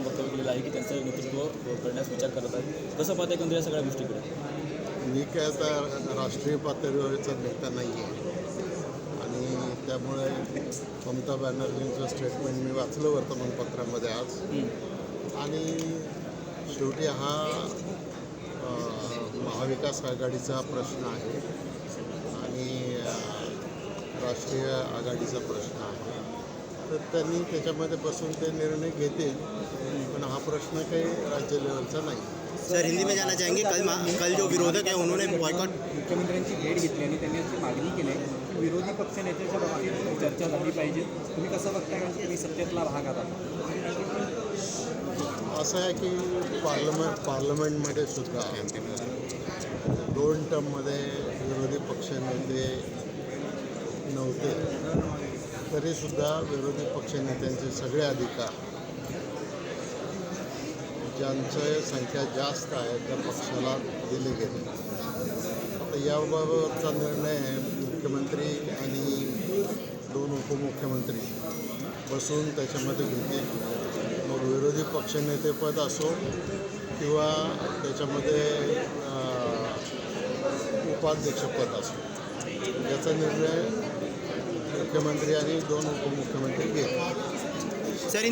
देखील वक्तव्य केलेलं आहे की त्यांचं नेतृत्व करण्यास विचार करत आहे कसं पाहता एकंदर या सगळ्या गोष्टीकडे? मी काय आता राष्ट्रीय पातळीवरचा नेता नाही आहे. आणि त्यामुळे ममता बॅनर्जींचं स्टेटमेंट मी वाचलं वर्तमानपत्रामध्ये आज. आणि शेवटी हा महाविकास आघाडीचा प्रश्न आहे. आणि राष्ट्रीय आघाडीचा प्रश्न आहे. तर त्यांनी त्याच्यामध्ये बसून ते निर्णय घेतील. पण हा प्रश्न काही राज्य लेवलचा नाही. सर हिंदी में जाना चाहेंगे? कल मा- कल जो विरोधक है उन्होंने बॉयकॉट मुख्यमंत्र्यांची भेट घेतली आणि त्यांनी अशी मागणी केली आहे. की विरोधी पक्षनेत्याच्या बाबतीत चर्चा झाली पाहिजे. तुम्ही कसं बघता कारण की तुम्ही सत्तेतला भाग आता असं आहे की पार्लमेंट पार्लमेंटमध्ये सुद्धा दोन टर्ममध्ये विरोधी पक्षनेते नव्हते. तरीसुद्धा विरोधी पक्षनेत्यांचे सगळे अधिकार ज्यांचं संख्या जास्त आहे त्या पक्षाला दिले गेले. आता याबाबतचा निर्णय मुख्यमंत्री आणि दोन उपमुख्यमंत्री बसून त्याच्यामध्ये घेतील. मग विरोधी पक्षनेतेपद असो किंवा त्याच्यामध्ये उपाध्यक्षपद असो याचा निर्णय मुख्यमंत्री आणि दोन उपमुख्यमंत्री घेत